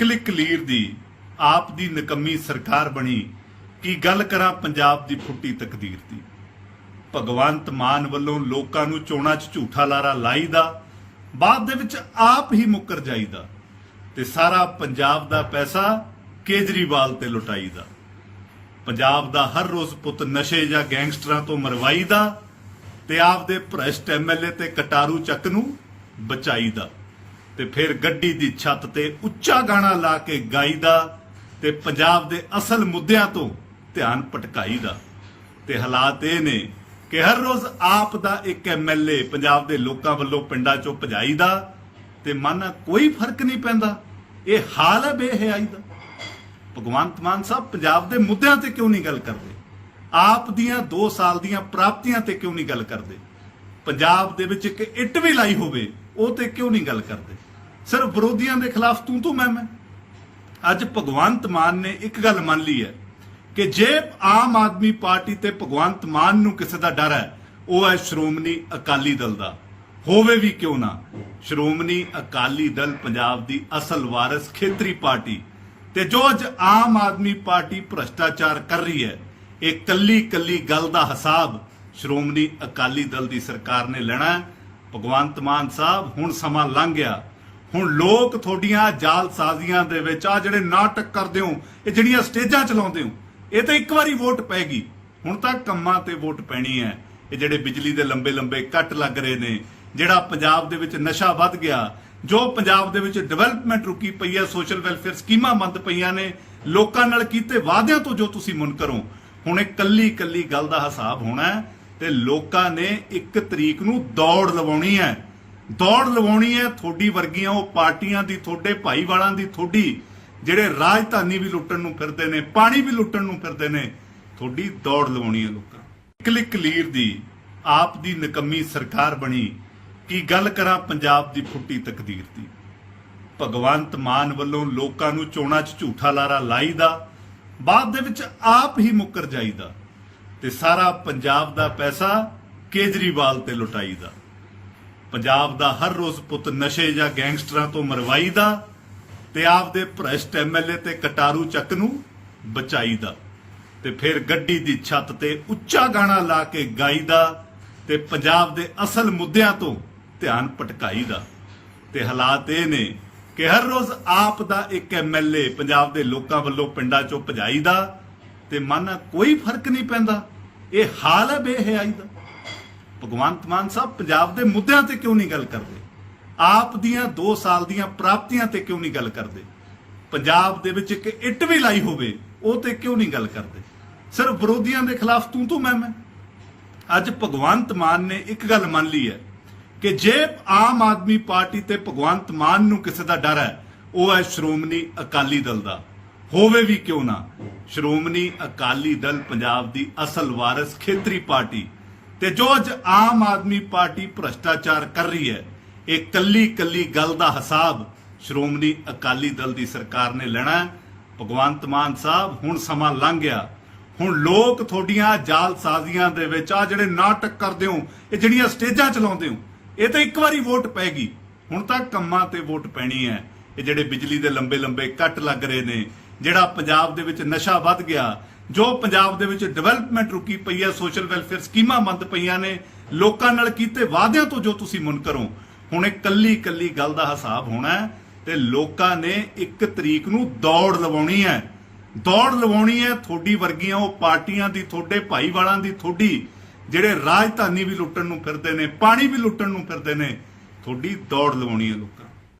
Click ਦੀ ਆਪ ਦੀ ਨਕਮੀ ਸਰਕਾਰ ਬਣੀ ਕੀ ਗੱਲ ਕਰਾਂ ਪੰਜਾਬ ਦੀ ਫੁੱਟੀ ਤਕਦੀਰ ਦੀ। ਭਗਵੰਤ ਮਾਨ ਵੱਲੋਂ ਲੋਕਾਂ ਨੂੰ ਚੋਣਾਂ 'ਚ ਝੂਠਾ ਲਾਰਾ ਲਾਈਦਾ, ਬਾਅਦ ਦੇ ਵਿੱਚ ਆਪ ਹੀ ਮੁੱਕਰ ਜਾਈਦਾ ਤੇ ਸਾਰਾ ਪੰਜਾਬ ਦਾ ਪੈਸਾ ਕੇਜਰੀਵਾਲ ਤੇ ਲੁਟਾਈਦਾ। ਪੰਜਾਬ ਦਾ ਹਰ ਰੋਜ਼ ਪੁੱਤ ਨਸ਼ੇ ਜਾਂ ਗੈਂਗਸਟਰਾਂ ਤੋਂ ਮਰਵਾਈਦਾ ਤੇ ਆਪਦੇ ਭ੍ਰਸ਼ਟ ਐਮਐਲਏ ਤੇ ਕਟਾਰੂ ਚੱਕ ਨੂੰ ਬਚਾਈਦਾ। ਤੇ ਫਿਰ ਗੱਡੀ ਦੀ ਛੱਤ ਤੇ ਉੱਚਾ ਗਾਣਾ ਲਾ ਕੇ ਗਾਈਦਾ ਤੇ ਪੰਜਾਬ ਦੇ ਅਸਲ ਮੁੱਦਿਆਂ ਤੋਂ ਧਿਆਨ ਭਟਕਾਈਦਾ ਤੇ ਹਾਲਾਤ ਇਹ ਨੇ ਕਿ ਹਰ ਰੋਜ਼ ਆਪ ਦਾ ਇੱਕ ਐਮਐਲਏ ਪੰਜਾਬ ਦੇ ਲੋਕਾਂ ਵੱਲੋਂ ਪਿੰਡਾਂ ਚੋਂ ਭਜਾਈਦਾ ਤੇ ਮਨ ਕੋਈ ਫ਼ਰਕ ਨਹੀਂ ਪੈਂਦਾ। ਇਹ ਹਾਲ ਹੈ ਬੇਹਿਆਈ ਦਾ। ਭਗਵੰਤ ਮਾਨ ਸਾਹਿਬ ਪੰਜਾਬ ਦੇ ਮੁੱਦਿਆਂ ਤੇ ਕਿਉਂ ਨਹੀਂ ਗੱਲ ਕਰਦੇ? ਆਪ ਦੀਆਂ 2 ਸਾਲ ਦੀਆਂ ਪ੍ਰਾਪਤੀਆਂ ਤੇ ਕਿਉਂ ਨਹੀਂ ਗੱਲ ਕਰਦੇ? ਪੰਜਾਬ ਦੇ ਵਿੱਚ ਇੱਕ ਇੱਟ ਵੀ ਲਾਈ ਹੋਵੇ ਉਹ ਤੇ ਕਿਉਂ ਨਹੀਂ ਗੱਲ ਕਰਦੇ? ਸਿਰਫ ਵਿਰੋਧੀਆਂ ਦੇ ਖਿਲਾਫ ਤੂੰ ਤੂੰ ਮੈਂ ਮੈਂ। ਅੱਜ ਭਗਵੰਤ ਮਾਨ ਨੇ ਇੱਕ ਗੱਲ ਮੰਨ ਲਈ ਹੈ ਕਿ ਜੇ ਆਮ ਆਦਮੀ ਪਾਰਟੀ ਤੇ ਭਗਵੰਤ ਮਾਨ ਨੂੰ ਕਿਸੇ ਦਾ ਡਰ ਹੈ, ਉਹ ਹੈ ਸ਼੍ਰੋਮਣੀ ਅਕਾਲੀ ਦਲ ਦਾ। ਹੋਵੇ ਵੀ ਕਿਉਂ ਨਾ, ਸ਼੍ਰੋਮਣੀ ਅਕਾਲੀ ਦਲ ਪੰਜਾਬ ਦੀ ਅਸਲ ਵਾਰਿਸ ਖੇਤਰੀ ਪਾਰਟੀ। ਤੇ ਜੋ ਅੱਜ ਆਮ ਆਦਮੀ ਪਾਰਟੀ ਭ੍ਰਸ਼ਟਾਚਾਰ ਕਰ ਰਹੀ ਹੈ, ਇਹ ਕੱਲੀ ਕੱਲੀ ਗੱਲ ਦਾ ਹਿਸਾਬ ਸ਼੍ਰੋਮਣੀ ਅਕਾਲੀ ਦਲ ਦੀ ਸਰਕਾਰ ਨੇ ਲੈਣਾ ਹੈ। ਭਗਵੰਤ ਮਾਨ ਸਾਹਿਬ, ਹੁਣ ਸਮਾਂ ਲੰਘ ਗਿਆ। ਹੁਣ ਲੋਕ ਤੁਹਾਡੀਆਂ ਜਾਲਸਾਜ਼ੀਆਂ ਦੇ ਵਿੱਚ ਆ ਜਿਹੜੇ ਨਾਟਕ ਕਰਦੇ ਹੋ, ਇਹ ਜਿਹੜੀਆਂ ਸਟੇਜਾਂ ਚਲਾਉਂਦੇ ਹੋ, ਇਹ ਤਾਂ ਇੱਕ ਵਾਰੀ ਵੋਟ ਪੈਗੀ। ਹੁਣ ਤਾਂ ਕੰਮਾਂ ਤੇ ਵੋਟ ਪੈਣੀ ਹੈ। ਇਹ ਜਿਹੜੇ ਬਿਜਲੀ ਦੇ ਲੰਬੇ ਲੰਬੇ ਕੱਟ ਲੱਗ ਰਹੇ ਨੇ, ਜਿਹੜਾ ਪੰਜਾਬ ਦੇ ਵਿੱਚ ਨਸ਼ਾ ਵੱਧ ਗਿਆ, ਜੋ ਪੰਜਾਬ ਦੇ ਵਿੱਚ ਡਿਵੈਲਪਮੈਂਟ ਰੁਕੀ ਪਈ ਹੈ, ਸੋਸ਼ਲ ਵੈਲਫੇਅਰ ਸਕੀਮਾਂ ਬੰਦ ਪਈਆਂ ਨੇ, ਲੋਕਾਂ ਨਾਲ ਕੀਤੇ ਵਾਅਦਿਆਂ ਤੋਂ ਜੋ ਤੁਸੀਂ ਮੁਨਕਰੋ ਹੁਣ ਇਹ ਕੱਲੀ ਕੱਲੀ ਗੱਲ ਦਾ ਹਿਸਾਬ ਹੋਣਾ ਤੇ ਲੋਕਾਂ ਨੇ ਇੱਕ ਤਰੀਕ ਨੂੰ ਦੌੜ ਲਵਾਉਣੀ ਹੈ। ਦੌੜ ਲਵਾਉਣੀ ਹੈ ਥੋੜੀ ਵਰਗੀਆਂ, ਉਹ ਪਾਰਟੀਆਂ ਦੀ ਥੋੜੇ ਭਾਈਵਾਲਾਂ ਦੀ ਥੋੜੀ ਜਿਹੜੇ ਰਾਜਧਾਨੀ ਵੀ ਲੁੱਟਣ ਨੂੰ ਫਿਰਦੇ ਨੇ, ਪਾਣੀ ਵੀ ਲੁੱਟਣ ਨੂੰ ਫਿਰਦੇ ਨੇ ਥੋੜੀ ਦੌੜ ਲਵਾਉਣੀ ਹੈ ਲੋਕਾਂ ਕਲਿੱਕ ਲੀਰ ਦੀ ਆਪ ਦੀ ਨਕਮੀ ਸਰਕਾਰ ਬਣੀ, ਕੀ ਗੱਲ ਕਰਾਂ ਪੰਜਾਬ ਦੀ ਫੁੱਟੀ ਤਕਦੀਰ ਦੀ? ਭਗਵੰਤ ਮਾਨ ਵੱਲੋਂ ਲੋਕਾਂ ਨੂੰ ਚੋਣਾਂ 'ਚ ਝੂਠਾ ਲਾਰਾ ਲਾਈਦਾ, ਬਾਅਦ ਦੇ ਵਿੱਚ ਆਪ ਹੀ ਮੁੱਕਰ ਜਾਈਦਾ। ਤੇ ਸਾਰਾ ਪੰਜਾਬ ਦਾ ਪੈਸਾ ਕੇਜਰੀਵਾਲ ਤੇ ਲੁਟਾਈ ਦਾ। ਪੰਜਾਬ ਦਾ ਹਰ ਰੋਜ਼ ਪੁੱਤ ਨਸ਼ੇ ਜਾਂ ਗੈਂਗਸਟਰਾਂ ਤੋਂ ਮਰਵਾਈ ਮਰਵਾਈਦਾ ਤੇ ਆਪਦੇ ਭ੍ਰਸ਼ਟ ਐਮਐਲਏ ਤੇ ਕਟਾਰੂ ਚੱਕ ਨੂੰ ਬਚਾਈ ਦਾ। ਤੇ ਫਿਰ ਗੱਡੀ ਦੀ ਛੱਤ ਤੇ ਉੱਚਾ ਗਾਣਾ ਲਾ ਕੇ ਗਾਈਦਾ ਤੇ ਪੰਜਾਬ ਦੇ ਅਸਲ ਮੁੱਦਿਆਂ ਤੋਂ ਧਿਆਨ ਭਟਕਾਈਦਾ ਤੇ ਹਾਲਾਤ ਇਹ ਨੇ ਕਿ ਹਰ ਰੋਜ਼ ਆਪ ਦਾ ਇੱਕ ਐਮਐਲਏ ਪੰਜਾਬ ਦੇ ਲੋਕਾਂ ਵੱਲੋਂ ਪਿੰਡਾਂ ਚੋਂ ਭਜਾਈਦਾ ਤੇ ਮਨ ਕੋਈ ਫ਼ਰਕ ਨਹੀਂ ਪੈਂਦਾ। ਇਹ ਹਾਲ ਹੈ ਬੇਹਯਾਈ ਦਾ। ਭਗਵੰਤ ਮਾਨ ਸਾਹਿਬ ਪੰਜਾਬ ਦੇ ਮੁੱਦਿਆਂ ਤੇ ਕਿਉਂ ਨਹੀਂ ਗੱਲ ਕਰਦੇ? ਆਪ ਦੀਆਂ 2 ਸਾਲ ਦੀਆਂ ਪ੍ਰਾਪਤੀਆਂ ਤੇ ਕਿਉਂ ਨਹੀਂ ਗੱਲ ਕਰਦੇ? ਪੰਜਾਬ ਦੇ ਵਿੱਚ ਇੱਕ ਇੱਟ ਵੀ ਲਾਈ ਹੋਵੇ, ਉਹ ਤੇ ਕਿਉਂ ਨਹੀਂ ਗੱਲ ਕਰਦੇ? ਸਿਰਫ ਵਿਰੋਧੀਆਂ ਦੇ ਖਿਲਾਫ ਤੂੰ ਤੂੰ ਮੈਂ ਮੈਂ। ਅੱਜ ਭਗਵੰਤ ਮਾਨ ਨੇ ਇੱਕ ਗੱਲ ਮੰਨ ਲਈ ਹੈ ਕਿ ਜੇ ਆਮ ਆਦਮੀ ਪਾਰਟੀ ਤੇ ਭਗਵੰਤ ਮਾਨ ਨੂੰ ਕਿਸੇ ਦਾ ਡਰ ਹੈ, ਉਹ ਹੈ ਸ਼੍ਰੋਮਣੀ ਅਕਾਲੀ ਦਲ ਦਾ। ਹੋਵੇ ਵੀ ਕਿਉਂ ਨਾ। ਸ਼੍ਰੋਮਣੀ ਅਕਾਲੀ ਦਲ ਪੰਜਾਬ ਦੀ ਅਸਲ ਵਾਰਿਸ ਖੇਤਰੀ ਪਾਰਟੀ ਤੇ ਜੋ ਅੱਜ ਆਮ ਆਦਮੀ ਪਾਰਟੀ ਭ੍ਰਸ਼ਟਾਚਾਰ ਕਰ ਰਹੀ ਹੈ, ਇਹ ਕੱਲੀ ਕੱਲੀ ਗੱਲ ਦਾ ਹਿਸਾਬ ਸ਼੍ਰੋਮਣੀ ਅਕਾਲੀ ਦਲ ਦੀ ਸਰਕਾਰ ਨੇ ਲੈਣਾ ਭਗਵੰਤ ਮਾਨ ਸਾਹਿਬ, ਹੁਣ ਸਮਾਂ ਲੰਘ ਗਿਆ। ਹੁਣ ਲੋਕ ਤੁਹਾਡੀਆਂ ਜਾਲਸਾਜ਼ੀਆਂ ਦੇ ਵਿੱਚ ਆ ਜਿਹੜੇ ਨਾਟਕ ਕਰਦੇ ਹੋ, ਇਹ ਜਿਹੜੀਆਂ ਸਟੇਜਾਂ ਚਲਾਉਂਦੇ ਹੋ, ਇਹ ਤਾਂ ਇੱਕ ਵਾਰੀ ਵੋਟ ਪੈਗੀ। ਹੁਣ ਤਾਂ ਕੰਮਾਂ ਤੇ ਵੋਟ ਪੈਣੀ ਹੈ। ਇਹ ਜਿਹੜੇ ਬਿਜਲੀ ਦੇ ਲੰਬੇ ਲੰਬੇ ਕੱਟ ਲੱਗ ਰਹੇ ਨੇ ਜਿਹੜਾ ਪੰਜਾਬ ਦੇ ਵਿੱਚ ਨਸ਼ਾ ਵੱਧ ਗਿਆ, ਜੋ ਪੰਜਾਬ ਦੇ ਵਿੱਚ ਡਿਵੈਲਪਮੈਂਟ ਰੁਕੀ ਪਈ ਹੈ ਸੋਸ਼ਲ ਵੈਲਫੇਅਰ ਸਕੀਮਾਂ ਬੰਦ ਪਈਆਂ ਨੇ, ਲੋਕਾਂ ਨਾਲ ਕੀਤੇ ਵਾਅਦਿਆਂ ਤੋਂ ਜੋ ਤੁਸੀਂ ਮੁਨਕਰੋ ਹੁਣ ਇਕੱਲੀ ਇਕੱਲੀ ਗੱਲ ਦਾ ਹਿਸਾਬ ਹੋਣਾ ਹੈ ਤੇ ਲੋਕਾਂ ਨੇ ਇੱਕ ਤਰੀਕ ਨੂੰ ਦੌੜ ਲਵਾਉਣੀ ਹੈ। ਦੌੜ ਲਵਾਉਣੀ ਹੈ ਥੋੜੀ ਵਰਗੀਆਂ, ਉਹ ਪਾਰਟੀਆਂ ਦੀ ਥੋੜੇ ਭਾਈਵਾਲਾਂ ਦੀ ਥੋੜੀ ਜਿਹੜੇ ਰਾਜਧਾਨੀ ਵੀ ਲੁੱਟਣ ਨੂੰ ਫਿਰਦੇ ਨੇ, ਪਾਣੀ ਵੀ ਲੁੱਟਣ ਨੂੰ ਫਿਰਦੇ ਨੇ ਥੋੜੀ ਦੌੜ ਲਵਾਉਣੀ ਹੈ ਲੋਕਾਂ